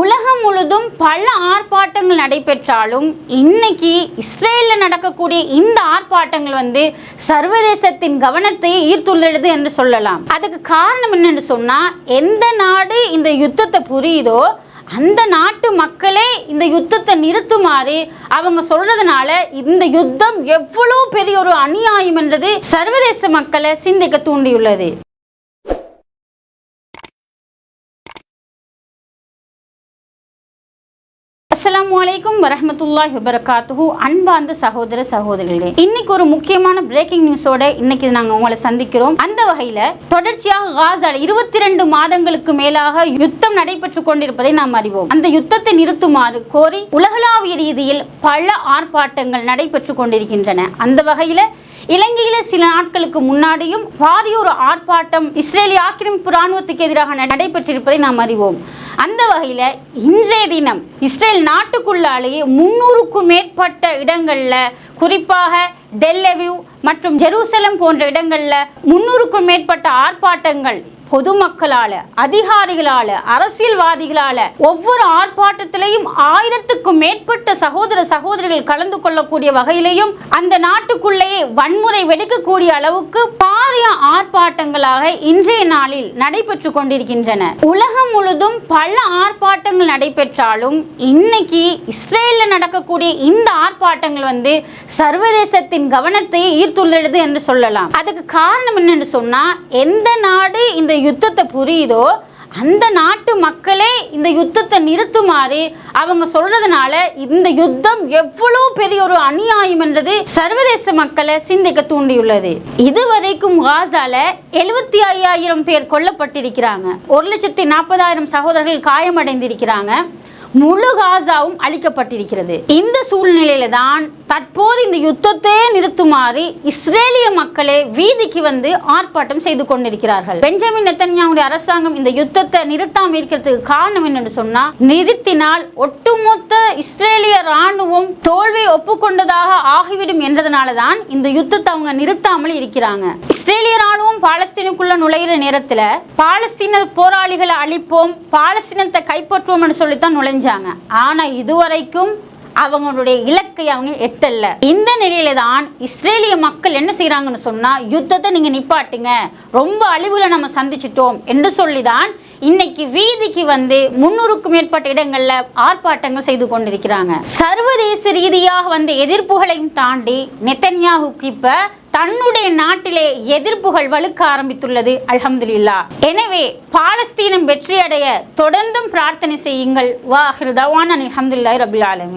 உலகம் முழுதும் பல ஆர்ப்பாட்டங்கள் நடைபெற்றாலும் இன்னைக்கு இஸ்ரேலில் நடக்கக்கூடிய இந்த ஆர்ப்பாட்டங்கள் வந்து சர்வதேசத்தின் கவனத்தை ஈர்த்துள்ளது என்று சொல்லலாம். அதுக்கு காரணம் என்னன்னு சொன்னால் எந்த நாடு இந்த யுத்தத்தை புரியுதோ அந்த நாட்டு மக்களே இந்த யுத்தத்தை நிறுத்துமாறு அவங்க சொல்றதுனால இந்த யுத்தம் எவ்வளவு பெரிய ஒரு அநியாயம் என்றது சர்வதேச மக்களை சிந்திக்க தூண்டியுள்ளது. அஸ்லாம் வலைக்கும் வரஹ்மத்துல்லாஹி வபரகாத்துஹு. அன்பார்ந்த சகோதர சகோதரிகளே இன்னைக்கு ஒரு முக்கியமான பிரேக்கிங் நியூஸோட இன்னைக்கு நாங்க உங்களை சந்திக்கிறோம். அந்த வகையில தொடர்ச்சியாக காசால இருபத்தி ரெண்டு மாதங்களுக்கு மேலாக யுத்தம் நடைபெற்று கொண்டிருப்பதை நாம் அறிவோம். அந்த யுத்தத்தை நிறுத்துமாறு கோரி உலகளாவிய ரீதியில் பல ஆர்ப்பாட்டங்கள் நடைபெற்று கொண்டிருக்கின்றன. அந்த வகையில இலங்கையில சில நாட்களுக்கு முன்னாடியும் பாரிய ஒரு ஆர்ப்பாட்டம் இஸ்ரேலிய ஆக்கிரமிப்பு ராணுவத்துக்கு எதிராக நடைபெற்றிருப்பதை நாம் அறிவோம். அந்த வகையில இன்றைய தினம் இஸ்ரேல் நாட்டுக்குள்ளாலேயே முன்னூறுக்கும் மேற்பட்ட இடங்கள்ல குறிப்பாக டெல்லவியூ மற்றும் ஜெருசலம் போன்ற இடங்களில் முன்னூறுக்கும் மேற்பட்ட ஆர்ப்பாட்டங்கள் பொதுமக்களால அதிகாரிகளால அரசியல்வாதிகளால ஒவ்வொரு ஆர்ப்பாட்டத்திலையும் ஆயிரத்துக்கும் மேற்பட்ட சகோதர சகோதரிகள் கலந்து கொள்ளக்கூடிய வகையிலையும் அந்த நாட்டுக்குள்ளேயே வன்முறை வெடிக்கக்கூடிய அளவுக்கு பாரிய ஆர்ப்பாட்டங்களாக இன்றைய நாளில் நடைபெற்று கொண்டிருக்கின்றன. உலகம் முழுதும் பல ஆர்ப்பாட்டங்கள் நடைபெற்றாலும் இன்னைக்கு இஸ்ரேலில் நடக்கக்கூடிய இந்த ஆர்ப்பாட்டங்கள் வந்து சர்வதேசத்தின் கவனத்தை ஈர்த்துள்ளது என்று சொல்லலாம். அதுக்கு காரணம் என்னன்னு சொன்னா எந்த நாடு இந்த யுத்தத்தை புரியுதோ அந்த நாட்டு மக்களே இந்த யுத்தத்தை நிறுத்துமாறு அவங்க சொல்றதுனால இந்த யுத்தம் எவ்வளவு பெரிய ஒரு அநியாயம் என்றது சர்வதேச மக்களை சிந்திக்க தூண்டியுள்ளது. இதுவரைக்கும் காசால எழுபத்தி ஐயாயிரம் பேர் கொல்லப்பட்டிருக்கிறாங்க. ஒரு லட்சத்தி நாற்பதாயிரம் சகோதரர்கள் காயமடைந்திருக்கிறாங்க. முழு காசாவும் அழிக்கப்பட்டிருக்கிறது. இந்த சூழ்நிலையில தான் தற்போது இந்த யுத்தத்தை நிறுத்துமாறு இஸ்ரேலிய மக்களே வீதிக்கு வந்து ஆர்ப்பாட்டம் செய்து கொண்டிருக்கிறார்கள். பெஞ்சமின் நெத்தன்யாவுடைய அரசாங்கம் இந்த யுத்தத்தை நிறுத்தாம இருக்கிறதுக்கு காரணம் என்னன்னு சொன்னா நிறுத்தினால் ஒட்டுமொத்த இஸ்ரேலிய ராணுவம் தோல்வியை ஒப்புக்கொண்டதாக ஆகிவிடும் என்றதுனால தான் இந்த யுத்தத்தை அவங்க நிறுத்தாமல் இருக்கிறாங்க. இஸ்ரேலிய ராணுவம் பாலஸ்தீனுக்குள்ள நுழையிற நேரத்தில் பாலஸ்தீன போராளிகளை அழிப்போம் பாலஸ்தீனத்தை கைப்பற்றுவோம்னு சொல்லித்தான் செஞ்சாங்க. ஆனால் இதுவரைக்கும் அவங்களுடைய இலக்கை அவங்க எட்டல்ல இந்த நிலையில தான் இஸ்ரேலிய மக்கள் என்ன செய்கிறாங்கன்னு சொன்னா யுத்தத்தை நீங்க நிப்பாட்டுங்க. ரொம்ப அழிவுகளை நம்ம சந்திச்சிட்டோம். என்று சொல்லிதான் இன்னைக்கு வீதிக்கு வந்து முன்னூறுக்கும் மேற்பட்ட இடங்கள்ல ஆர்ப்பாட்டங்கள் செய்து கொண்டிருக்கிறாங்க. சர்வதேச ரீதியாக வந்த எதிர்ப்புகளையும் தாண்டி நெத்தன்யாவுக்கு இப்ப தன்னுடைய நாட்டிலே எதிர்ப்புகள் வலுக்க ஆரம்பித்துள்ளது அல்ஹம்துலில்லா. எனவே பாலஸ்தீனம் வெற்றியடைய தொடர்ந்தும் பிரார்த்தனை செய்யுங்கள். வாஹிரு தவான் ரபுல் ஆலமி